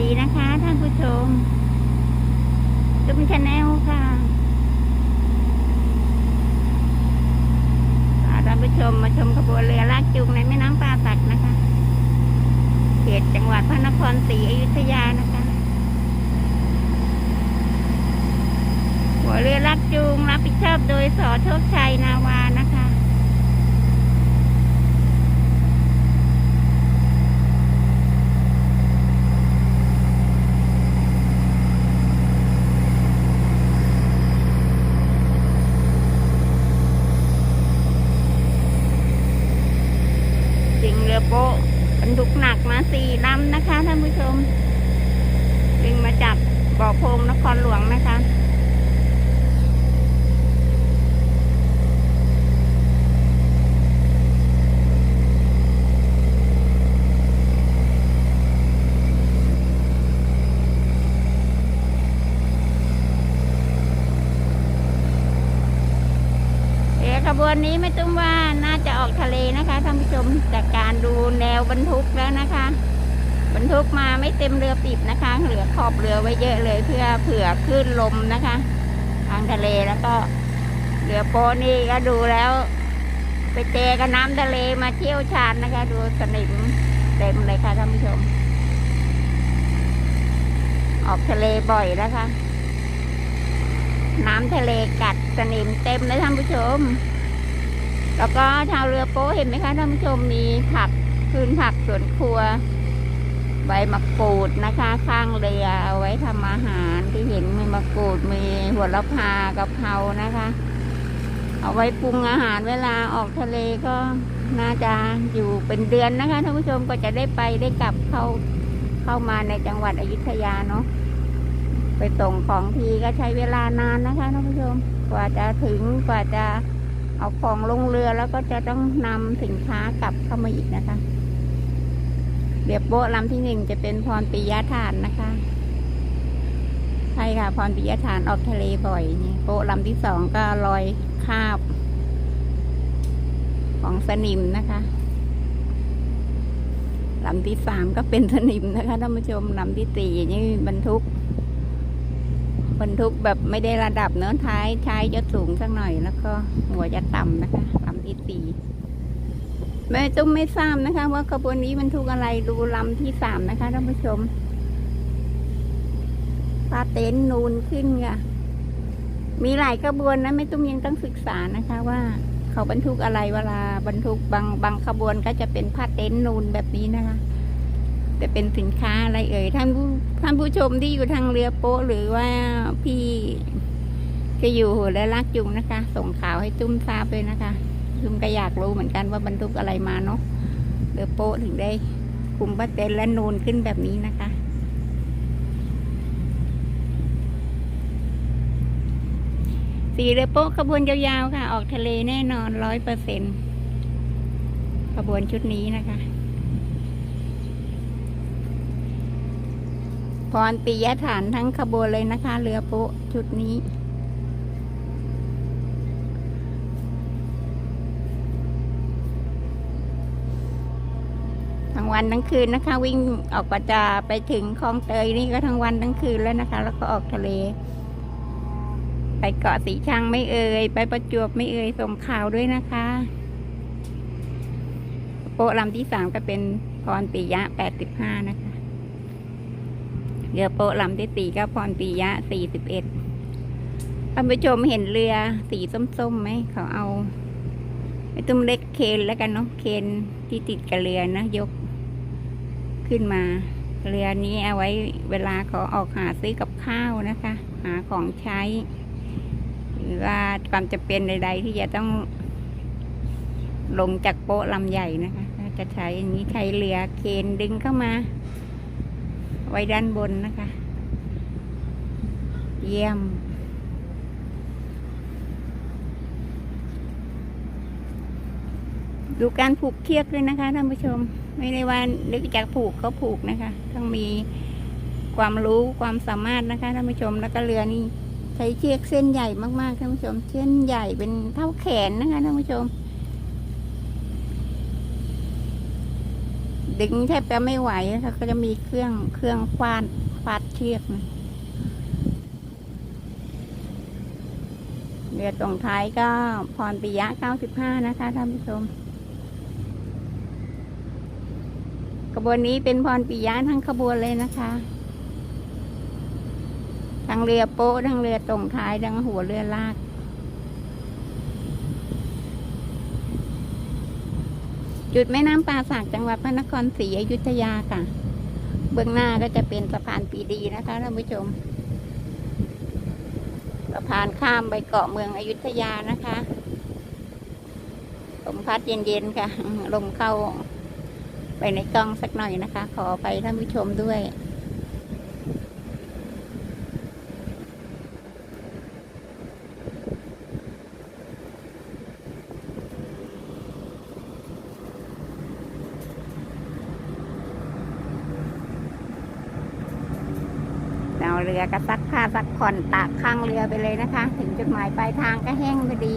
ดีนะคะท่านผู้ชมตุ้มชาแนลค่ะท่านผู้ชมมาชมขบวนเรือลากจูงในแม่น้ำป่าสักนะคะ เขตจังหวัดพระนครศรีอยุธยานะคะขบวนเรือลากจูงรับผิดชอบโดยสอโชคชัยนาวา โป๊ะบรรทุกหนักมาสี่ลำนะคะท่านผู้ชมวิ่งมาจากบ่อโพงนครหลวงนะคะเอะขบวนนี้ไม่ต้อง น่าจะออกทะเลนะคะท่านผู้ชมจากการดูแนวบรรทุกแล้วนะคะ บรรทุกมาไม่เต็มเรือปิดนะคะ เหลือขอบเรือไว้เยอะเลยเพื่อเผื่อคลื่นลมนะคะ ทางทะเลแล้วก็เรือโปนี่ก็ดูแล้ว ไปเจอกับน้ำทะเลมาเที่ยวชาญนะคะ ดูสนิมเต็มเลยค่ะท่านผู้ชม ออกทะเลบ่อยนะคะ น้ำทะเลกัดสนิมเต็มเลยท่านผู้ชม แล้วก็ชาวเรือโป๊เห็นไหมคะท่านผู้ชมมีผักพื้นผักสวนครัว ใบมะกรูดนะคะ ข้างเรือเอาไว้ทำอาหารที่เห็นมีมะกรูดมีหัวละพากะเพรานะคะ เอาไว้ปรุงอาหารเวลาออกทะเลก็น่าจะอยู่เป็นเดือนนะคะท่านผู้ชมก็จะได้ไปได้กลับเข้าเข้ามาในจังหวัดอยุธยาเนาะไปส่งของทีก็ใช้เวลานานนะคะท่านผู้ชม กว่าจะถึงกว่าจะ เอาของลงเรือแล้วก็จะต้องนำสินค้ากลับเข้ามาอีกนะคะเดี๋ยวโป๊ะลำที่หนึ่งจะเป็นพรปิยะฐานนะคะใช่ค่ะพรปิยะฐานออกทะเลบ่อยนี่โป๊ะลำที่สองก็ลอยคาบ ของสนิมนะคะลำที่สามก็เป็นสนิมนะคะท่านผู้ชมลำที่สี่นี่บรรทุก บรรทุกแบบไม่ได้ระดับเนื้อท้ายท้ายจะสูงสักหน่อยแล้วก็หัวจะต่ำนะคะลำที่สี่แม่ตุ้มไม่ทราบนะคะ ว่าขบวนนี้บรรทุกอะไรดูลำที่สามนะคะท่านผู้ชมปลาเต็นนูนขึ้นค่ะ มีหลายขบวนนะไม่ตุ้มยังต้องศึกษานะคะว่าเขาบรรทุกอะไรเวลาบรรทุกบางบางขบวนก็จะเป็นผ้าเต็นท์นูนแบบนี้นะคะ แต่เป็นสินค้าอะไรเอ่ยท่านผู้ท่านผู้ชมที่อยู่ทางเรือโป๊ะหรือว่าพี่ก็อยู่หัวและลักจุงนะคะ ส่งข่าวให้ตุ้มทราบเลยนะคะตุ้มก็อยากรู้เหมือนกันว่าบรรทุกอะไรมาเนาะเรือโป๊ะถึงได้คุมประเต็นและนูนขึ้นแบบนี้นะคะสีเรือโป๊ะขบวนยาวๆค่ะ ออกทะเลแน่นอนร้อยเปอร์เซ็นขบวนชุดนี้นะคะ พ รปิยฐานทั้งขบวนเลยนะคะ เรือโป๊ะชุดนี้ ทั้งวันทั้งคืนนะคะ วิ่งออกประจาไปถึงคลองเตยนี่ก็ทั้งวันทั้งคืนแล้วนะคะ แล้วก็ออกทะเล ไปเกาะสีชังไม่เอ่ยไปประจวบไม่เอ่ยส่งข่าวด้วยนะคะ โป๊ะลำที่สามก็เป็นพรปิยะแปดสิบห้านะคะ เรือโป๊ะลำที่สี่ก็พรปียะสี่สิบเอ็ดท่านผู้ชมเห็นเรือสีส้มๆไหมเขาเอาไอ้ตุ้มเล็กเคนแล้วกันเนาะเคนที่ติดกับเรือนะยกขึ้นมา เรือนี้เอาไว้เวลาเขาออกหาซื้อกับข้าวนะคะ หาของใช้ หรือว่าความจะเป็นใด ๆ ที่จะต้องลงจากโป๊ะลำใหญ่นะคะ จะใช้อย่างนี้ใช้เรือเคนดึงเข้ามา ว้ด้านบนนะคะ เยี่ยม ดูการผูกเชือกด้วยนะคะท่านผู้ชม ไม่ได้ว่านึกจากผูกเขาผูกนะคะ ต้องมีความรู้ความสามารถนะคะท่านผู้ชมแล้วก็เรือนี่ใช้เชือกเส้นใหญ่มากๆท่านผู้ชม เส้นใหญ่เป็นเท่าแขนนะคะท่านผู้ชม ดึงแทบจะไม่ไหวนะคะก็จะมีเครื่องเครื่องควานควาดเชือกเรือตรงท้ายก็พรปิยะ 95 นะคะท่านผู้ชมขบวนนี้เป็นพรปิยะทั้งขบวนเลยนะคะทั้งเรือโป๊ะทั้งเรือตรงท้ายทั้งหัวเรือลาก จุดแม่น้ำป่าสักจังหวัดพระนครศรีอยุธยาค่ะ เบื้องหน้าก็จะเป็นสะพานปีดีนะคะท่านผู้ชม สะพานข้ามไปเกาะเมืองอยุธยานะคะลมพัดเย็นๆค่ะ ลมเข้าไปในกล้องสักหน่อยนะคะ ขอไปท่านผู้ชมด้วย รือก็ซักผ้าซักผ่อนตากข้างเรือไปเลยนะคะ ถึงจุดหมายปลายทางก็แห้งพอดี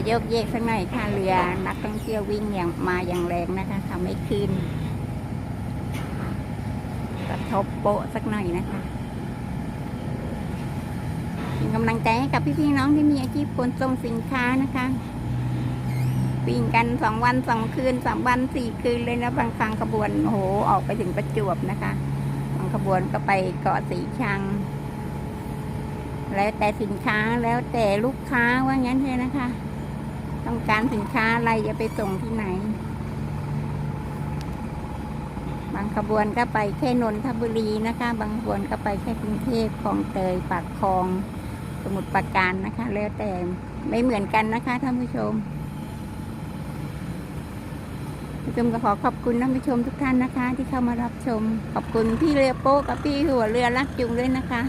จะโยกเยกสักหน่อยค่ะเรือนักท่องเที่ยววิ่งอย่างมาอย่างแรงนะคะทำให้ขึ้นกระทบโปะสักหน่อยนะคะเป็นกำลังใจให้กับพี่ๆน้องที่มีอาชีพขนส่งสินค้านะคะวิ่งกันสองวันสองคืนสามวันสี่คืนเลยนะบางครั้งขบวนโอ้โหออกไปถึงประจวบนะคะบางขบวนก็ไปเกาะสีชัง แล้วแต่สินค้าแล้วแต่ลูกค้าว่างั้นเลยนะคะ ต้องการสินค้าอะไรจะไปส่งที่ไหน บางขบวนก็ไปแค่นนทบุรีนะคะ บางขบวนก็ไปแค่กรุงเทพคลองเตยปากคลอง สมุทรปราการนะคะ แล้วแต่ไม่เหมือนกันนะคะท่านผู้ชมผู้ชมก็ขอขอบคุณท่านผู้ชมทุกท่านนะคะ ที่เข้ามารับชม ขอบคุณพี่เรือโป๊กับพี่หัวเรือลักจุงด้วยนะคะ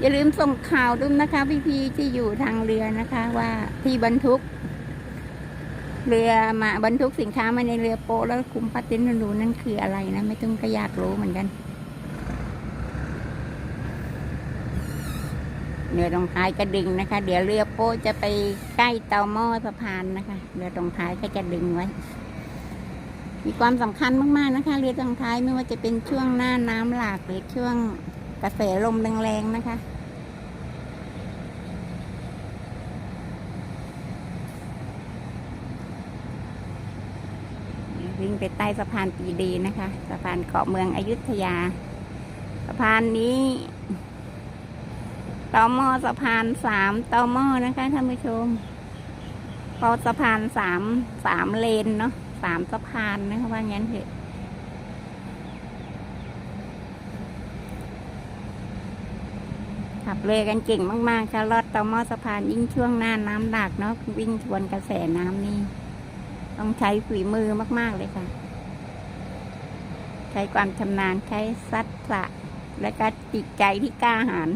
อย่าลืมส่งข่าวด้วยนะคะ พี่ๆที่อยู่ทางเรือนะคะ ว่าที่บรรทุก เรือมาบรรทุกสินค้ามาในเรือโป๊ะแล้วคุมพัดเต็นท์รูนั่นคืออะไรนะไม่ต้องก็อยากรู้เหมือนกันเรือตรงท้ายก็ดึงนะคะ เดี๋ยวเรือโป๊ะจะไปใกล้เตาหม้อสะพานนะคะ เรือตรงท้ายก็จะดึงไว้ มีความสำคัญมากๆนะคะ เรือตรงท้ายไม่ว่าจะเป็นช่วงหน้าน้ำหลากหรือช่วงกระแสลมแรงๆนะคะ วิ่งไปใต้สะพานปีดีนะคะ สะพานเกาะเมืองอยุธยา สะพานนี้ตอมอสะพานสามตอมอนะคะท่านผู้ชมเพอสะพานสามสามเลนเนาะสามสะพานนะคะว่างั้นเถอะขับเลยกันเก่งมากๆค่ะลอดตอมอสะพานยิ่งช่วงหน้าน้ำหลากเนาะวิ่งทวนกระแสน้ำนี่ ต้องใช้ฝีมือมาก ๆ เลยค่ะ ใช้ความชำนาญใช้สัตสะและก็จิตใจที่กล้าหาญ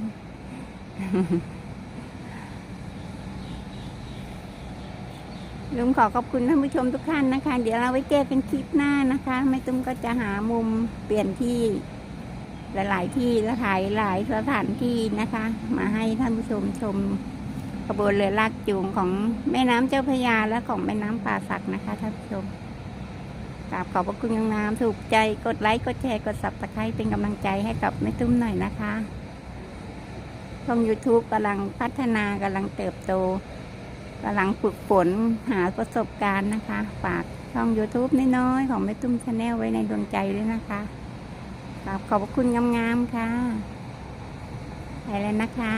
ลุงขอขอบคุณท่านผู้ชมทุกท่านนะคะ เดี๋ยวเราไว้เจอกันคลิปหน้านะคะ ไม่ตุ้มก็จะหามุมเปลี่ยนที่ หลาย ๆ ที่และถ่ายหลายสถานที่นะคะ มาให้ท่านผู้ชมชม ขบวนเรือลากจูงของแม่น้ำเจ้าพระยาและของแม่น้ำป่าสักนะคะท่านผู้ชมกราบขอบพระคุณยังน้ำถูกใจกดไลค์กดแชร์กดสับตะไคร้เป็นกำลังใจให้กับแม่ตุ้มหน่อยนะคะช่อง YouTube กำลังพัฒนากำลังเติบโตกำลังฝึกฝนหาประสบการณ์นะคะ ฝากช่อง YouTube น้อยๆของแม่ตุ้มชาแนลไว้ในดวงใจด้วยนะคะกราบขอบพระคุณงามๆค่ะไปแล้วนะคะ